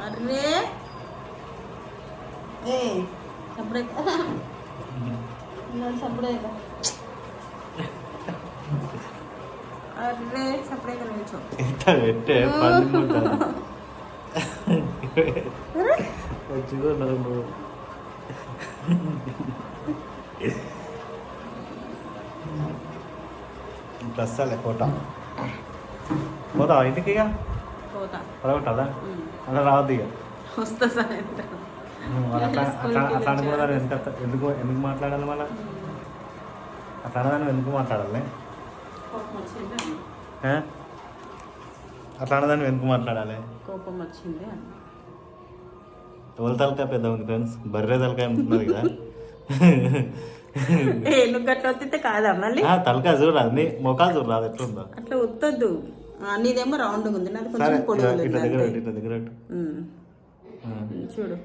अरे ए सपड़े ना सपड़े का अरे सपड़े कर बेचो इतना बेटे पानी में डाल अच्छी तो ना हो ഡ്രസ്സല്ലേ ഫോട്ടോ ഫോട്ടോ അതിന്റെ పోతా. పడగొట్టాలా. అలా రావద్దు ఇక. వస్తా సాయంత్రం మరి అట్లా వెళ్ళి ఎంత ఎందుకు ఎందుకు మాట్లాడాలి మళ్ళీ? అట్లా అనదాన్ని ఎందుకు మాట్లాడాలి? అట్లా అనదాన్ని ఎందుకు మాట్లాడాలి? కోపం వచ్చింది. ఎవరి తలకాయ పెద్ద ఉంది ఫ్రెండ్స్. బర్రె తలకాయ ఉంటున్నది కదా. ఏ నువ్వు గట్ల వత్తితే కాదా మళ్ళీ? ఆ, తలకాయ చూడరాదు నీ ముఖాలు చూడరాదు ఎట్లుందో. అట్లా ఆ, నీదేమో రౌండ్ ఉంది నాది కొంచెం ఇట్లా దగ్గర ఇట్లా దగ్గర. చూడు.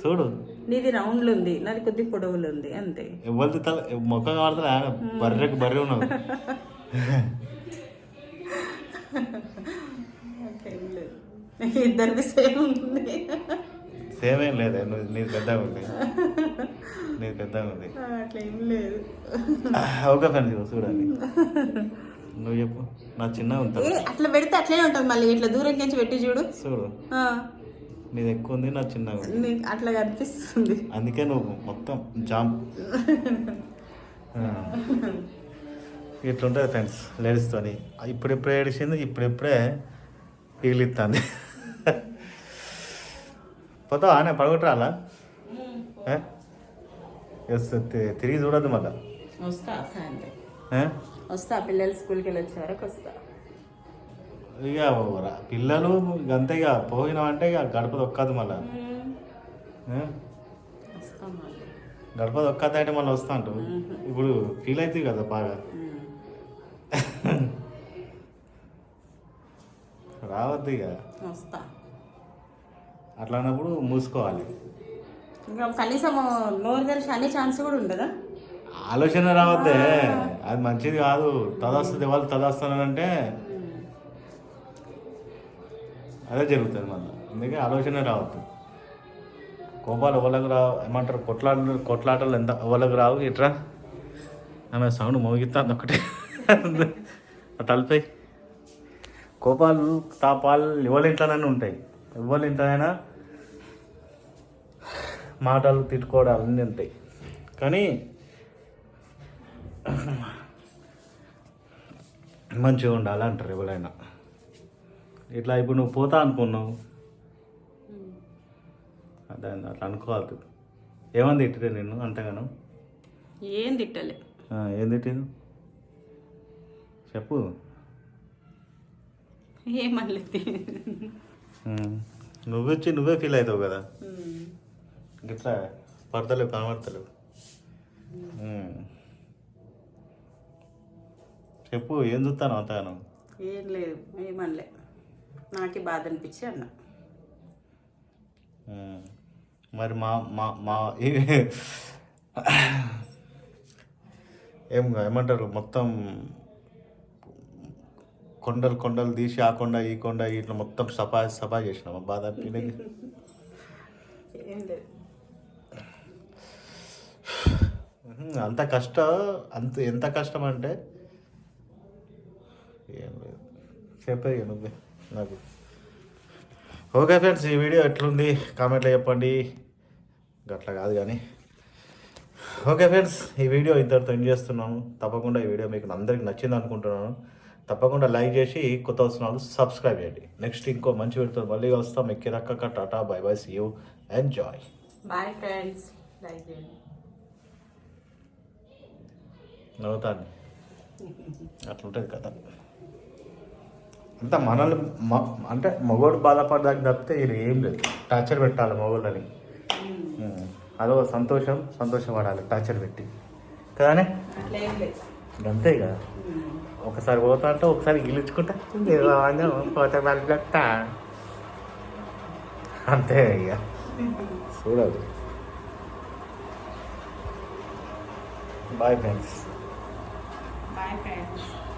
చూడు. నీది రౌండ్లు ఉంది నాది కొద్ది పొడవులు ఉంది అంతే. ఎవరిది తల ముఖం కావడతా బర్రెకు బర్రె ఉన్నావు. ఇద్దరిది సేమ్ ఉంది. సేమ్ ఏం లేదు నువ్వు నీది పెద్దగా ఉంది. నీది పెద్దగా ఉంది అట్లేం లేదు. ఫ్రెండ్స్ చూడండి. నువ్వు చెప్పు నా చిన్న ఉంటుంది అట్లా పెడితే అట్లనే ఉంటుంది మళ్ళీ ఇట్లా దూరం నుంచి పెట్టి చూడు. చూడు. నీది ఎక్కువ ఉంది నా నీకు అట్లా కనిపిస్తుంది. అందుకే నువ్వు మొత్తం జామ్. ఇట్లుంటుంది ఫ్రెండ్స్ లేడీస్తోని ఇప్పుడిప్పుడే ఏడిచింది ఇప్పుడిప్పుడే పీలిస్తుంది పోతావా? ఆనే పడగొట్టరాలా తిరిగి చూడద్దు మళ్ళా. వస్తా సాయంత్రం? వస్తా పిల్లలు స్కూల్కి వెళ్ళి వరకు వస్తా. ఇక పిల్లలు అంతే ఇక పోయినామంటే ఇక గడప దొక్కదు మళ్ళా. గడప దొక్కదు అంటే మళ్ళీ వస్తా అంటూ ఇప్పుడు ఫీల్ అవుతుంది కదా బాగా. రావద్దు ఇక. వస్తా. అట్లా అన్నప్పుడు మూసుకోవాలి. ఇంకా కనీసం నోరు తెరిచి అనే ఛాన్స్ కూడా ఉండదా? ఆలోచన రావద్దే. అది మంచిది కాదు. తదొస్తుంది వాళ్ళు తదొస్తున్నారంటే అదే జరుగుతుంది మళ్ళీ. అందుకే ఆలోచన రావద్దు. కోపాలు ఎవరికి రావు? ఏమంటారు? కొట్లాటలు కొట్లాటలు ఎంత ఎవరికి రావు? ఇట్రా? ఆమె సౌండ్ మోగిస్తుంది ఒకటి. ఆ తలపై. కోపాలు తాపాలు ఎవరి ఇంట్లోనైనా ఉంటాయి. ఎవరి ఇంట్లోనైనా మాటలు తిట్టుకోవడాలు అన్నీ ఉంటాయి. కానీ మంచిగా ఉండాలి అంటారు ఎవరైనా. ఇట్లా ఇప్పుడు నువ్వు పోతా అనుకున్నావు. అదే అట్లా అనుకోవద్దు ఏమని తిట్టిరే నేను అంతగాను? ఏం తిట్టలే. ఏం తిట్టిను చెప్పు. ఏమనలేదు. నువ్వు వచ్చి నువ్వే ఫీల్ అవుతావు కదా. ఇట్లా పడతలేవు కనబడతలేవు. చెప్పు ఏం చూస్తాను అంతగాను ఏం లేదు ఏమనలే నాకే బాధ అనిపించి అన్న. మరి మా మా మా ఏం ఏమంటారు మొత్తం కొండలు కొండలు తీసి ఆ కొండ ఈ కొండ ఇట్లా మొత్తం సఫా సఫా చేసినాం బాధ. ఏం లేదు అంత కష్టం అంత ఎంత కష్టం అంటే ఏం లేదు. చెప్పే నువ్వే నాకు. ఓకే ఫ్రెండ్స్ ఈ వీడియో ఎట్లుంది? కామెంట్లో చెప్పండి. గట్లా కాదు కానీ. ఓకే ఫ్రెండ్స్ ఈ వీడియో ఇంతటితో ఎండ్ చేస్తున్నాను. తప్పకుండా ఈ వీడియో మీకు అందరికి నచ్చింది అనుకుంటున్నాను. తప్పకుండా లైక్ చేసి కొత్త వస్తున్న సబ్స్క్రైబ్ చేయండి. నెక్స్ట్ ఇంకో మంచి వీడియోతో మళ్ళీ వస్తాం ఎక్కిరక్క tata bye bye see you enjoy. Bye friends like చేయండి. నవ్వుతాను అట్లుంటుంది కదా అంతా మనల్ని అంటే మగోడు బాధపడడానికి తప్పితే ఇది ఏం లేదు. టార్చర్ పెట్టాలి మగోళ్ళని. ఉం. అదో సంతోషం సంతోషపడాలి టార్చర్ పెట్టి. కదానే? అంతే కదా. ఒకసారి పోతా అంటే ఒకసారి గిలుచుకుంటా పోతే వెళ్ళట అంతే ఇక. చూడదు. Bye friends Okay. friends.